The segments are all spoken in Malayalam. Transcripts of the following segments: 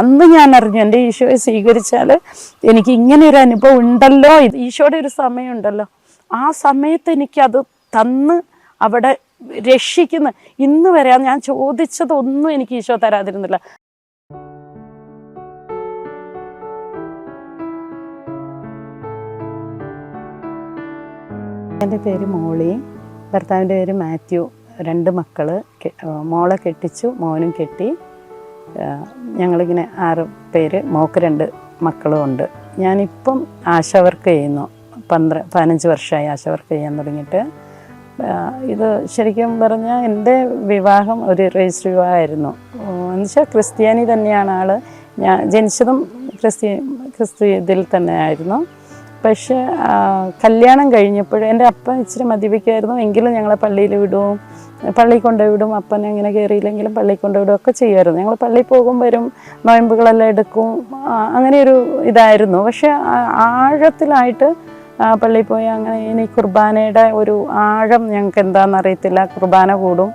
അന്ന് ഞാൻ അറിഞ്ഞു എന്റെ ഈശോയെ സ്വീകരിച്ചാൽ എനിക്ക് ഇങ്ങനെ ഒരു അനുഭവം ഉണ്ടല്ലോ. ഈശോയുടെ ഒരു സമയമുണ്ടല്ലോ. ആ സമയത്ത് എനിക്കത് തന്ന് അവിടെ രക്ഷിക്കുന്ന ഇന്ന് വരെ ഞാൻ ചോദിച്ചതൊന്നും എനിക്ക് ഈശോ തരാതിരുന്നില്ല. എന്റെ പേര് മോളി ഭർത്താവിന്റെ പേര് മാത്യു രണ്ട് മക്കൾ മോളെ കെട്ടിച്ചു മോനും കെട്ടി. ഞങ്ങളിങ്ങനെ ആറ് പേര് മോക്ക് രണ്ട് മക്കളും ഉണ്ട്. ഞാനിപ്പം ആശ വർക്ക് ചെയ്യുന്നു. പന്ത്ര പതിനഞ്ച് വർഷമായി ആശ വർക്ക് ചെയ്യാൻ തുടങ്ങിയിട്ട്. ഇത് ശരിക്കും പറഞ്ഞാൽ എന്റെ വിവാഹം ഒരു രജിസ്റ്റർ വിവാഹമായിരുന്നു. എന്നുവെച്ചാൽ ക്രിസ്ത്യാനി തന്നെയാണ് ആൾ ഞാൻ ജനിച്ചതും ക്രിസ്ത്യ ക്രിസ്തു ഇതിൽ തന്നെ ആയിരുന്നു പക്ഷേ കല്യാണം കഴിഞ്ഞപ്പോൾ എന്റെ അപ്പ ഇച്ചിരി മദ്യപിക്കുമായിരുന്നു. എങ്കിലും ഞങ്ങളെ പള്ളിയിൽ വിടും. പള്ളിയിൽ കൊണ്ടുവിടും വിടും അപ്പൻ അങ്ങനെ കയറിയില്ലെങ്കിലും പള്ളി കൊണ്ടുവിടും വിടും ഒക്കെ ചെയ്യുമായിരുന്നു. ഞങ്ങൾ പള്ളി പോകും വരും നോയമ്പുകളെല്ലാം എടുക്കും അങ്ങനെയൊരു ഇതായിരുന്നു. പക്ഷെ ആഴത്തിലായിട്ട് പള്ളി പോയി അങ്ങനെ ഇനി കുർബാനയുടെ ഒരു ആഴം ഞങ്ങൾക്ക് എന്താണെന്ന് അറിയത്തില്ല. കുർബാന കൂടും.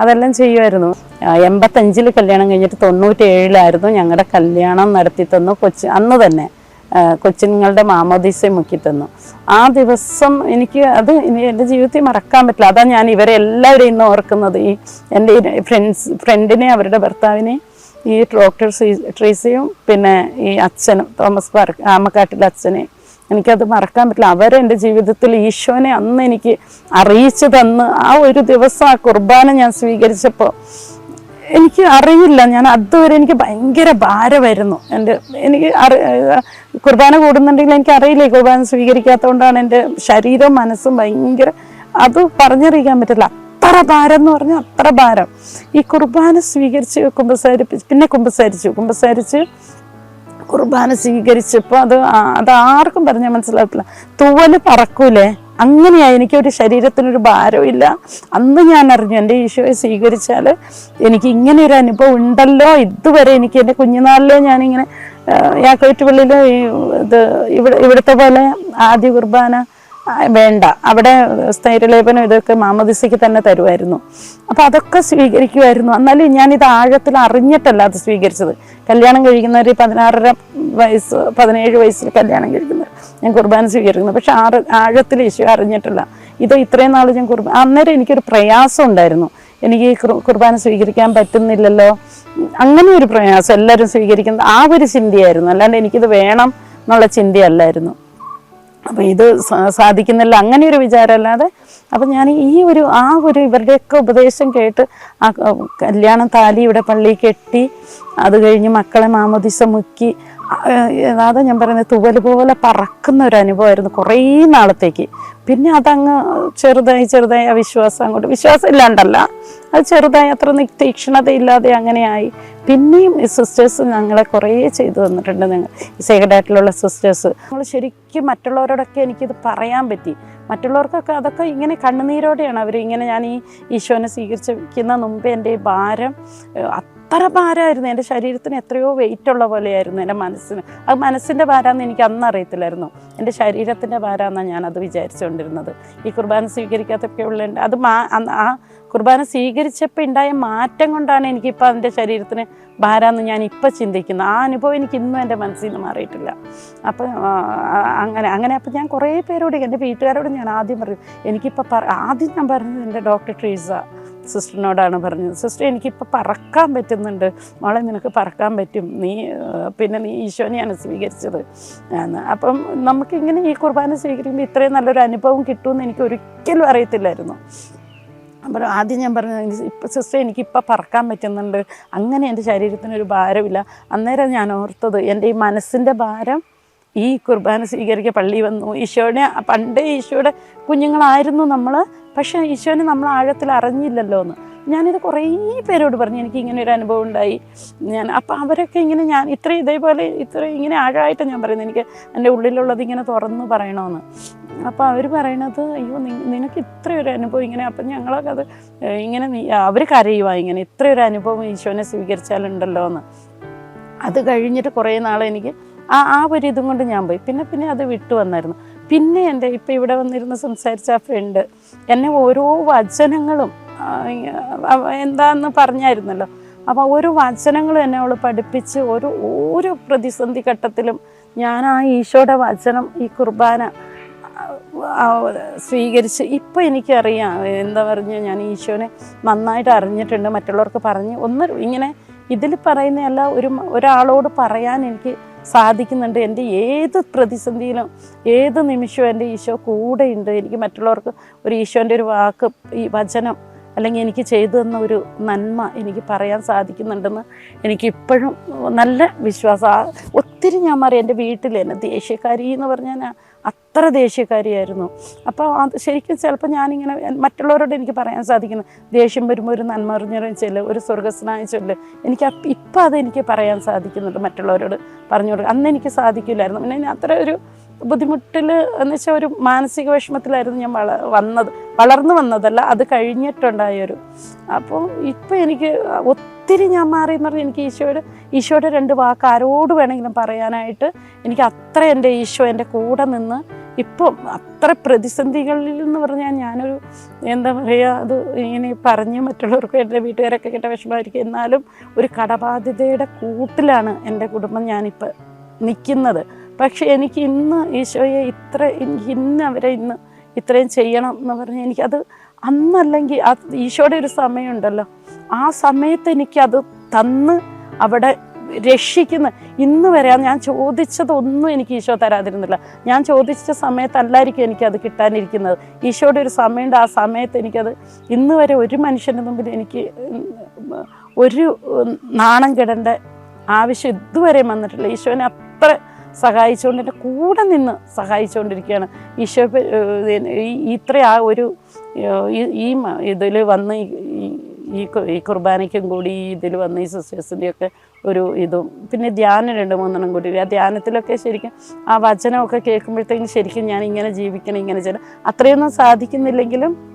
അതെല്ലാം ചെയ്യുമായിരുന്നു. എൺപത്തഞ്ചിൽ കല്യാണം കഴിഞ്ഞിട്ട് തൊണ്ണൂറ്റി ഏഴിലായിരുന്നു ഞങ്ങളുടെ കല്യാണം നടത്തി തന്നു കൊച്ചു അന്ന് തന്നെ. കൊച്ചുങ്ങളുടെ മാമോദീസ മുക്കി തന്നു. ആ ദിവസം എനിക്ക് അത് ഇനി എന്റെ ജീവിതത്തിൽ മറക്കാൻ പറ്റില്ല. അതാ ഞാൻ ഇവരെ എല്ലാവരെയും ഇന്ന് ഓർക്കുന്നത്. ഈ എന്റെ ഫ്രണ്ട്സ് ഫ്രണ്ടിനെ അവരുടെ ഭർത്താവിനെ ഈ ഡോക്ടർ ട്രീസയും പിന്നെ ഈ അച്ഛനും തോമസ് പാർക്ക് ആമക്കാട്ടിലെ അച്ഛനെ. എനിക്കത് മറക്കാൻ പറ്റില്ല. അവരെന്റെ ജീവിതത്തിൽ ഈശോനെ അന്ന് എനിക്ക് അറിയിച്ചു തന്ന് ആ ഒരു ദിവസം ആ കുർബാന ഞാൻ സ്വീകരിച്ചപ്പോൾ എനിക്ക് അറിയില്ല ഞാൻ അതുവരെ എനിക്ക് ഭയങ്കര ഭാരമായിരുന്നു. എന്റെ എനിക്ക് അറി കുർബാന കൂടുന്നുണ്ടെങ്കിൽ എനിക്ക് അറിയില്ല ഈ കുർബാന സ്വീകരിക്കാത്തതുകൊണ്ടാണ് എന്റെ ശരീരവും മനസ്സും ഭയങ്കര അത് പറഞ്ഞറിയിക്കാൻ പറ്റില്ല. അത്ര ഭാരം എന്ന് പറഞ്ഞാൽ അത്ര ഭാരം. ഈ കുർബാന സ്വീകരിച്ച് കുമ്പസാരിപ്പിച്ച് പിന്നെ കുമ്പസാരിച്ചു. കുമ്പസാരിച്ച് കുർബാന സ്വീകരിച്ചപ്പോൾ അത് അത് ആർക്കും പറഞ്ഞാൽ മനസ്സിലാക്കില്ല തൂവൽ പറക്കൂലേ? അങ്ങനെയാ എനിക്ക് ഒരു ശരീരത്തിനൊരു ഭാരമില്ല അന്ന് ഞാൻ അറിഞ്ഞു എന്റെ ഈശോയെ സ്വീകരിച്ചാൽ എനിക്ക് ഇങ്ങനെ ഒരു അനുഭവം ഉണ്ടല്ലോ. ഇതുവരെ എനിക്ക് എന്റെ കുഞ്ഞുനാളിലെ ഞാനിങ്ങനെ യാക്കോറ്റുപള്ളിയിൽ ഇത് ഇവിടെ ഇവിടുത്തെ പോലെ ആദ്യ കുർബാന വേണ്ട. അവിടെ സ്ഥൈര്യലേപനം ഇതൊക്കെ മാമദിസയ്ക്ക് തന്നെ തരുമായിരുന്നു. അപ്പോൾ അതൊക്കെ സ്വീകരിക്കുമായിരുന്നു. എന്നാലും ഞാനിത് ആഴത്തിൽ അറിഞ്ഞിട്ടല്ല അത് സ്വീകരിച്ചത്. കല്യാണം കഴിക്കുന്നവർ പതിനാറര വയസ്സ് പതിനേഴ് വയസ്സിൽ കല്യാണം കഴിക്കുന്നവർ ഞാൻ കുർബാന സ്വീകരിക്കുന്നു. പക്ഷെ ആറ് ആഴത്തിൽ ഈശോ അറിഞ്ഞിട്ടില്ല. ഇത് ഇത്രയും നാൾ ഞാൻ കുർബാന അന്നേരം എനിക്കൊരു പ്രയാസം ഉണ്ടായിരുന്നു. എനിക്ക് കുർബാന സ്വീകരിക്കാൻ പറ്റുന്നില്ലല്ലോ. അങ്ങനെ ഒരു പ്രയാസം എല്ലാവരും സ്വീകരിക്കുന്നത് ആ ഒരു ചിന്തയായിരുന്നു. അല്ലാണ്ട് എനിക്കിത് വേണം എന്നുള്ള ചിന്തയല്ലായിരുന്നു. അപ്പം ഇത് സാധിക്കുന്നില്ല. അങ്ങനെ ഒരു വിചാരമല്ലാതെ അപ്പം ഞാൻ ഈ ഒരു ആ ഒരു ഇവരുടെയൊക്കെ ഉപദേശം കേട്ട് ആ കല്യാണം താലി ഇവിടെ പള്ളിയിൽ കെട്ടി അത് കഴിഞ്ഞ് മക്കളെ മാമോദിസ മുക്കി അതാ ഞാൻ പറയുന്നത് തുവൽ പോലെ പറക്കുന്ന ഒരു അനുഭവമായിരുന്നു കുറേ നാളത്തേക്ക്. പിന്നെ അതങ്ങ് ചെറുതായി ചെറുതായി ആ വിശ്വാസം അങ്ങോട്ട് വിശ്വാസം ഇല്ലാണ്ടല്ല. അത് ചെറുതായി അത്ര തീക്ഷണതയില്ലാതെ അങ്ങനെയായി. പിന്നെയും ഈ സിസ്റ്റേഴ്സ് ഞങ്ങളെ കുറേ ചെയ്തു തന്നിട്ടുണ്ട് ഞങ്ങൾ. സേക്രഡായിട്ടിലുള്ള സിസ്റ്റേഴ്സ് നമ്മൾ ശരിക്കും മറ്റുള്ളവരോടൊക്കെ എനിക്കിത് പറയാൻ പറ്റി. മറ്റുള്ളവർക്കൊക്കെ അതൊക്കെ ഇങ്ങനെ കണ്ണുനീരോടെയാണ് അവർ ഇങ്ങനെ ഞാൻ ഈ ഈശോനെ സ്വീകരിച്ചിരിക്കുന്ന മുമ്പേ എന്റെ ഭാരം അത്ര ഭാരമായിരുന്നു. എന്റെ ശരീരത്തിന് എത്രയോ വെയിറ്റ് ഉള്ള പോലെയായിരുന്നു എന്റെ മനസ്സിന്. അത് മനസ്സിന്റെ ഭാരമെന്ന് എനിക്ക് അന്ന് അറിയത്തില്ലായിരുന്നു. എന്റെ ശരീരത്തിന്റെ ഭാരമാണെന്നാണ് ഞാനത് വിചാരിച്ചുകൊണ്ടിരുന്നത്. ഈ കുർബാന സ്വീകരിക്കാത്തൊക്കെ ഉള്ള അത് മാ ആ കുർബാന സ്വീകരിച്ചപ്പോൾ ഉണ്ടായ മാറ്റം കൊണ്ടാണ് എനിക്കിപ്പോൾ അതിന്റെ ശരീരത്തിന് ഭാരമെന്ന് ഞാൻ ഇപ്പം ചിന്തിക്കുന്നത്. ആ അനുഭവം എനിക്ക് ഇന്നും എന്റെ മനസ്സിൽ നിന്ന് മാറിയിട്ടില്ല. അപ്പം അങ്ങനെ അങ്ങനെ അപ്പം ഞാൻ കുറേ പേരോട് എന്റെ വീട്ടുകാരോട് ഞാൻ ആദ്യം പറയും എനിക്കിപ്പോൾ ആദ്യം ഞാൻ പറഞ്ഞത് എന്റെ ഡോക്ടർ ട്രീസ. സിസ്റ്ററിനോടാണ് പറഞ്ഞത്. സിസ്റ്റർ എനിക്കിപ്പോൾ പറക്കാൻ പറ്റുന്നുണ്ട്. മോളെ നിനക്ക് പറക്കാൻ പറ്റും. നീ പിന്നെ നീ ഈശോനെയാണ് സ്വീകരിച്ചത്. എന്ന്. അപ്പം നമുക്കിങ്ങനെ ഈ കുർബാന സ്വീകരിക്കുമ്പോൾ ഇത്രയും നല്ലൊരു അനുഭവം കിട്ടുമെന്ന് എനിക്ക് ഒരിക്കലും അറിയത്തില്ലായിരുന്നു. അപ്പോൾ ആദ്യം ഞാൻ പറഞ്ഞത് ഇപ്പം സിസ്റ്റർ എനിക്കിപ്പോൾ പറക്കാൻ പറ്റുന്നുണ്ട്. അങ്ങനെ എന്റെ ശരീരത്തിനൊരു ഭാരമില്ല. അന്നേരം ഞാൻ ഓർത്തത് എന്റെ ഈ മനസ്സിന്റെ ഭാരം ഈ കുർബാന സ്വീകരിക്കുക പള്ളി വന്നു. ഈശോയുടെ പണ്ടേ ഈശോയുടെ കുഞ്ഞുങ്ങളായിരുന്നു നമ്മൾ പക്ഷേ ഈശോനെ നമ്മൾ ആഴത്തിൽ അറിഞ്ഞില്ലല്ലോ എന്ന് ഞാനിത് കുറേ പേരോട് പറഞ്ഞു എനിക്ക് ഇങ്ങനെ ഒരു അനുഭവം ഉണ്ടായി. ഞാൻ അപ്പം അവരൊക്കെ ഇങ്ങനെ ഞാൻ ഇത്രയും ഇതേപോലെ ഇത്ര ഇങ്ങനെ ആഴമായിട്ട് ഞാൻ പറയുന്നത്. എനിക്ക് എന്റെ ഉള്ളിലുള്ളത് ഇങ്ങനെ തുറന്ന് പറയണമെന്ന് അപ്പോൾ അവർ പറയണത് അയ്യോ നിനക്ക് ഇത്രയൊരു അനുഭവം ഇങ്ങനെ അപ്പം ഞങ്ങളൊക്കെ അത് ഇങ്ങനെ അവർ കരയുവാ ഇങ്ങനെ ഇത്രയൊരു അനുഭവം ഈശോനെ സ്വീകരിച്ചാലുണ്ടല്ലോ എന്ന് അത് കഴിഞ്ഞിട്ട് കുറേ നാളെനിക്ക് ആ ആ ഒരു ഇതും കൊണ്ട് ഞാൻ പോയി. പിന്നെ പിന്നെ അത് വിട്ടു വന്നായിരുന്നു. പിന്നെ എന്റെ ഇപ്പം ഇവിടെ വന്നിരുന്ന് സംസാരിച്ച ആ ഫ്രണ്ട് എന്നെ ഓരോ വചനങ്ങളും എന്താന്ന് പറഞ്ഞായിരുന്നല്ലോ. അപ്പോൾ ഓരോ വചനങ്ങളും എന്നെ അവൾ പഠിപ്പിച്ച് ഓരോ ഓരോ പ്രതിസന്ധി ഘട്ടത്തിലും ഞാൻ ആ ഈശോയുടെ വചനം ഈ കുർബാന സ്വീകരിച്ച് ഇപ്പം എനിക്കറിയാം എന്താ പറഞ്ഞാൽ ഞാൻ ഈശോനെ നന്നായിട്ട് അറിഞ്ഞിട്ടുണ്ട് മറ്റുള്ളവർക്ക് പറഞ്ഞ് ഒന്ന് ഇങ്ങനെ ഇതിൽ പറയുന്നതല്ല ഒരു ഒരാളോട് പറയാൻ എനിക്ക് സാധിക്കുന്നുണ്ട്. എന്റെ ഏത് പ്രതിസന്ധിയിലും ഏത് നിമിഷവും എന്റെ ഈശോ കൂടെയുണ്ട്. എനിക്ക് മറ്റുള്ളവർക്ക് ഒരു ഈശോന്റെ ഒരു വാക്ക് ഈ വചനം അല്ലെങ്കിൽ എനിക്ക് ചെയ്തു തന്ന ഒരു നന്മ എനിക്ക് പറയാൻ സാധിക്കുന്നുണ്ടെന്ന് എനിക്ക് ഇപ്പോഴും നല്ല വിശ്വാസം. ഒത്തിരി ഞാൻ മാറി. എന്റെ വീട്ടിൽ എന്നെ ദേഷ്യക്കാരി എന്ന് പറഞ്ഞാൽ അത്ര ദേഷ്യക്കാരിയായിരുന്നു. അപ്പോൾ അത് ശരിക്കും ചിലപ്പോൾ ഞാനിങ്ങനെ മറ്റുള്ളവരോട് എനിക്ക് പറയാൻ സാധിക്കുന്നു. ദേഷ്യം വരുമ്പോൾ ഒരു നന്മ അറിഞ്ഞൊരു ചെല്ല് ഒരു സ്വർഗസ്നായ ചൊല്ല്. എനിക്ക് ഇപ്പം അത് എനിക്ക് പറയാൻ സാധിക്കുന്നുണ്ട് മറ്റുള്ളവരോട് പറഞ്ഞു കൊടുക്കുക അന്ന് എനിക്ക് സാധിക്കില്ലായിരുന്നു. പിന്നെ അത്ര ഒരു ബുദ്ധിമുട്ടിൽ എന്ന് വെച്ചാൽ ഒരു മാനസിക വിഷമത്തിലായിരുന്നു ഞാൻ വള വന്നത്. വളർന്നു വന്നതല്ല അത് കഴിഞ്ഞിട്ടുണ്ടായൊരു അപ്പോൾ ഇപ്പം എനിക്ക് ഒത്തിരി ഞാൻ മാറി എന്ന് പറഞ്ഞാൽ എനിക്ക് ഈശോയുടെ ഈശോയുടെ രണ്ട് വാക്ക് ആരോട് വേണമെങ്കിലും പറയാനായിട്ട് എനിക്ക് അത്ര എന്റെ ഈശോ എന്റെ കൂടെ നിന്ന് ഇപ്പം അത്ര പ്രതിസന്ധികളിൽ എന്ന് പറഞ്ഞാൽ ഞാനൊരു എന്താ പറയുക അത് ഇങ്ങനെ പറഞ്ഞ് മറ്റുള്ളവർക്ക് എന്റെ വീട്ടുകാരൊക്കെ കേട്ട വിഷമമായിരിക്കും. എന്നാലും ഒരു കടബാധ്യതയുടെ കൂട്ടിലാണ് എന്റെ കുടുംബം ഞാനിപ്പോൾ നിൽക്കുന്നത് പക്ഷേ എനിക്ക് ഇന്ന് ഈശോയെ ഇത്ര എനിക്ക് ഇന്ന് അവരെ ഇന്ന് ഇത്രയും ചെയ്യണം എന്ന് പറഞ്ഞ് എനിക്കത് അന്നല്ലെങ്കിൽ ആ ഈശോയുടെ ഒരു സമയമുണ്ടല്ലോ. ആ സമയത്ത് എനിക്കത് തന്ന് അവിടെ രക്ഷിക്കുന്ന ഇന്ന് വരെ ഞാൻ ചോദിച്ചതൊന്നും എനിക്ക് ഈശോ തരാതിരുന്നില്ല. ഞാൻ ചോദിച്ച സമയത്തല്ലായിരിക്കും എനിക്കത് കിട്ടാനിരിക്കുന്നത്. ഈശോയുടെ ഒരു സമയമുണ്ട്. ആ സമയത്ത് എനിക്കത് ഇന്ന് വരെ ഒരു മനുഷ്യന്റെ മുമ്പിൽ എനിക്ക് ഒരു നാണം കെടേണ്ട ആവശ്യം ഇതുവരെയും വന്നിട്ടില്ല. ഈശോനെ അത്ര സഹായിച്ചുകൊണ്ട് എന്റെ കൂടെ നിന്ന് സഹായിച്ചുകൊണ്ടിരിക്കുകയാണ്. ഈശോ ഇത്ര ആ ഒരു ഈ- ഇതിൽ വന്ന് ഈ- ഈ കുർബാനയ്ക്കും കൂടി ഈ ഇതിൽ വന്ന് ഈ സിസ്റ്റേഴ്സിന്റെയൊക്കെ ഒരു ഇതും. പിന്നെ ധ്യാനം രണ്ട് മൂന്നെണ്ണം കൂടി. ആ ധ്യാനത്തിലൊക്കെ ശരിക്കും ആ വചനമൊക്കെ കേൾക്കുമ്പോഴത്തേക്കും ശരിക്കും ഞാൻ ഇങ്ങനെ ജീവിക്കണം ഇങ്ങനെ ചെയ്യണം. അത്രയൊന്നും സാധിക്കുന്നില്ലെങ്കിലും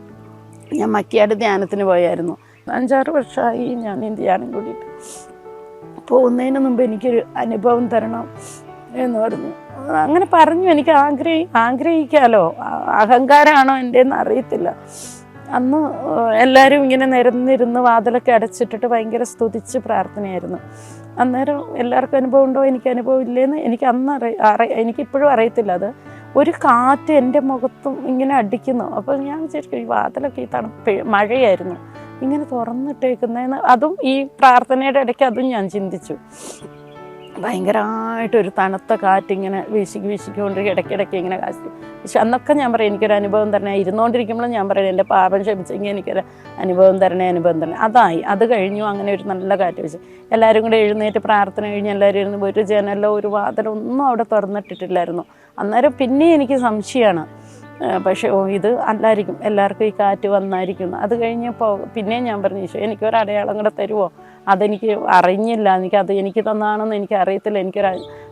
ഞാൻ മക്കിയാട് ധ്യാനത്തിന് പോയായിരുന്നു. അഞ്ചാറ് വർഷമായി ഞാൻ ഈ ധ്യാനം കൂടിയിട്ട്. പോകുന്നതിന് മുമ്പ് എനിക്കൊരു അനുഭവം തരണം. എന്ന് പറഞ്ഞു. അങ്ങനെ പറഞ്ഞു എനിക്ക് ആഗ്രഹി ആഗ്രഹിക്കാലോ? അഹങ്കാരമാണോ എന്റെ എന്ന് അറിയത്തില്ല. അന്ന് എല്ലാവരും ഇങ്ങനെ നിരന്നിരുന്ന് വാതിലൊക്കെ അടച്ചിട്ടിട്ട് ഭയങ്കര സ്തുതിച്ച് പ്രാർത്ഥനയായിരുന്നു. അന്നേരം എല്ലാവർക്കും അനുഭവം ഉണ്ടോ? എനിക്ക് അനുഭവം ഇല്ലേന്ന് എനിക്ക് അന്ന് അറി അറി എനിക്കിപ്പോഴും അറിയത്തില്ല അത്. ഒരു കാറ്റ് എന്റെ മുഖത്തും ഇങ്ങനെ അടിക്കുന്നു. അപ്പോൾ ഞാൻ വിചാരിക്കും ഈ വാതിലൊക്കെ ഈ തണുപ്പ് മഴയായിരുന്നു. ഇങ്ങനെ തുറന്നിട്ടേക്കുന്നതെന്ന് അതും ഈ പ്രാർത്ഥനയുടെ ഇടയ്ക്ക് അതും ഞാൻ ചിന്തിച്ചു. ഭയങ്കരമായിട്ടൊരു തണുത്ത കാറ്റിങ്ങനെ വീശിക്ക് വീശിക്കൊണ്ട് ഇടയ്ക്കിടയ്ക്ക് ഇങ്ങനെ കാശി. പക്ഷെ അന്നൊക്കെ ഞാൻ പറയും എനിക്കൊരു അനുഭവം തരണേ. ഇരുന്നുകൊണ്ടിരിക്കുമ്പോഴും ഞാൻ പറയും എന്റെ പാപം ക്ഷമിച്ചെങ്കിൽ എനിക്കൊരു അനുഭവം തരണേ അനുഭവം തരണേ. അതായി. അത് കഴിഞ്ഞു അങ്ങനെ ഒരു നല്ല കാറ്റ് വെച്ച് എല്ലാവരും കൂടെ എഴുന്നേറ്റ് പ്രാർത്ഥന കഴിഞ്ഞ് എല്ലാവരും ഇരുന്ന് ഒരു ജനലോ ഒരു വാതിലോ ഒന്നും അവിടെ തുറന്നിട്ടിട്ടില്ലായിരുന്നു. അന്നേരം പിന്നെ എനിക്ക് സംശയമാണ്. പക്ഷേ ഓ ഇത് അല്ലായിരിക്കും. എല്ലാവർക്കും ഈ കാറ്റ് വന്നായിരിക്കും അത് കഴിഞ്ഞപ്പോൾ പിന്നെയും ഞാൻ പറഞ്ഞു ഈശോ എനിക്കൊരു അടയാളം കൂടെ തരുമോ അതെനിക്ക് അറിഞ്ഞില്ല. അത് എനിക്ക് തന്നാണെന്ന് എനിക്ക് അറിയത്തില്ല എനിക്കൊരു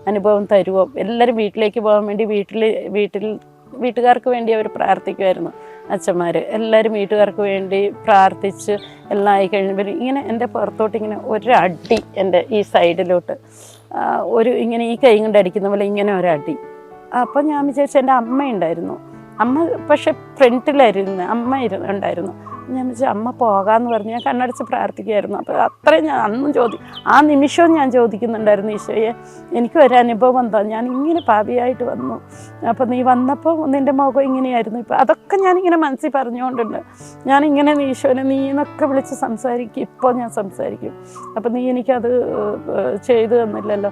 അനുഭവം തരുമോ എല്ലാവരും വീട്ടിലേക്ക് പോകാൻ വേണ്ടി വീട്ടിൽ വീട്ടിൽ വീട്ടുകാർക്ക് വേണ്ടി അവർ പ്രാർത്ഥിക്കുമായിരുന്നു അച്ഛന്മാർ എല്ലാവരും വീട്ടുകാർക്ക് വേണ്ടി പ്രാർത്ഥിച്ച് എല്ലാം ആയി കഴിഞ്ഞപ്പോൾ ഇങ്ങനെ എന്റെ പുറത്തോട്ട് ഇങ്ങനെ ഒരടി എന്റെ ഈ സൈഡിലോട്ട് ഒരു ഇങ്ങനെ ഈ കൈ കൊണ്ട് അടിക്കുന്ന പോലെ ഇങ്ങനെ ഒരടി. അപ്പോൾ ഞാൻ വിചാരിച്ചു എന്റെ അമ്മയുണ്ടായിരുന്നു. അമ്മ പക്ഷെ ഫ്രണ്ടിലായിരുന്നു. അമ്മ ഇരുന്നുണ്ടായിരുന്നു ഉണ്ടായിരുന്നു. ഞാൻ വെച്ചാൽ അമ്മ പോകാമെന്ന് പറഞ്ഞ്. ഞാൻ കണ്ണടച്ച് പ്രാർത്ഥിക്കുമായിരുന്നു അപ്പോൾ അത്രയും ഞാൻ അന്നും ചോദി ആ നിമിഷവും ഞാൻ ചോദിക്കുന്നുണ്ടായിരുന്നു ഈശോയെ എനിക്ക് ഒരു അനുഭവം ഞാൻ ഇങ്ങനെ പാപിയായിട്ട് വന്നു. അപ്പോൾ നീ വന്നപ്പോൾ നിന്റെ മുഖം ഇങ്ങനെയായിരുന്നു. ഇപ്പോൾ അതൊക്കെ ഞാനിങ്ങനെ മനസ്സിൽ പറഞ്ഞുകൊണ്ടുണ്ട്. ഞാനിങ്ങനെ ഈശോനെ നീ എന്നൊക്കെ വിളിച്ച് സംസാരിക്കും. ഇപ്പോൾ ഞാൻ സംസാരിക്കും. അപ്പോൾ നീ എനിക്കത് ചെയ്തു തന്നില്ലല്ലോ.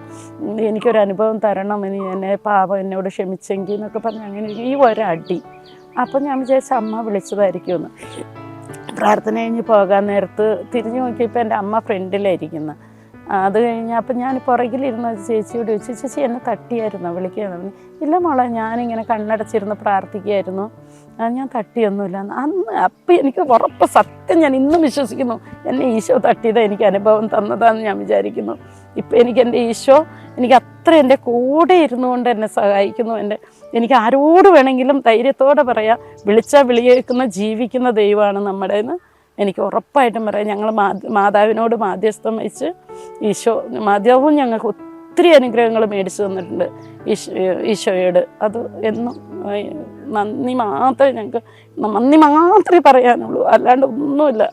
എനിക്കൊരു അനുഭവം തരണം. ഇനി എന്നെ പാപം എന്നോട് ക്ഷമിച്ചെങ്കിൽ എന്നൊക്കെ പറഞ്ഞ് അങ്ങനെ ഈ ഒരടി. അപ്പം ഞാൻ വിചാരിച്ച അമ്മ വിളിച്ചതായിരിക്കുമെന്ന്. പ്രാർത്ഥന കഴിഞ്ഞ് പോകാൻ നേരത്ത് തിരിഞ്ഞു നോക്കിയപ്പോൾ എന്റെ അമ്മ ഫ്രണ്ടിലായിരിക്കുന്നത് അത് കഴിഞ്ഞ് അപ്പം ഞാൻ പുറകിലിരുന്ന ചേച്ചിയോട് ചോദിച്ചു ചേച്ചി എന്നെ തട്ടിയായിരുന്നോ? പറഞ്ഞു ഇല്ല മോളെ ഞാനിങ്ങനെ കണ്ണടച്ചിരുന്ന് പ്രാർത്ഥിക്കുകയായിരുന്നു. ഞാൻ തട്ടിയൊന്നുമില്ല. അന്ന് അപ്പം എനിക്ക് ഉറപ്പ് സത്യം ഞാൻ ഇന്നും വിശ്വസിക്കുന്നു. എന്നെ ഈശോ തട്ടിയത് എനിക്ക് അനുഭവം തന്നതാന്ന് ഞാൻ വിചാരിക്കുന്നു. ഇപ്പം എനിക്ക് എന്റെ ഈശോ എനിക്ക് അത്ര എന്റെ കൂടെ ഇരുന്നു കൊണ്ട് എന്നെ സഹായിക്കുന്നു. എന്റെ എനിക്ക് ആരോട് വേണമെങ്കിലും ധൈര്യത്തോടെ പറയാം. വിളിച്ചാൽ വിളിയേക്കുന്ന ജീവിക്കുന്ന ദൈവമാണ് നമ്മുടെ എനിക്ക് ഉറപ്പായിട്ടും പറയാം ഞങ്ങൾ മാതാവിനോട് മാധ്യസ്ഥം വഹിച്ച് ഈശോ മാതാവും ഞങ്ങൾക്ക് ഒത്തിരി അനുഗ്രഹങ്ങൾ മേടിച്ചു തന്നിട്ടുണ്ട് ഈശോ ഈശോയോട്. അത് എന്നും നന്ദി മാത്രമേ ഞങ്ങൾക്ക് നന്ദി മാത്രമേ പറയാനുള്ളൂ. അല്ലാണ്ട് ഒന്നുമില്ല.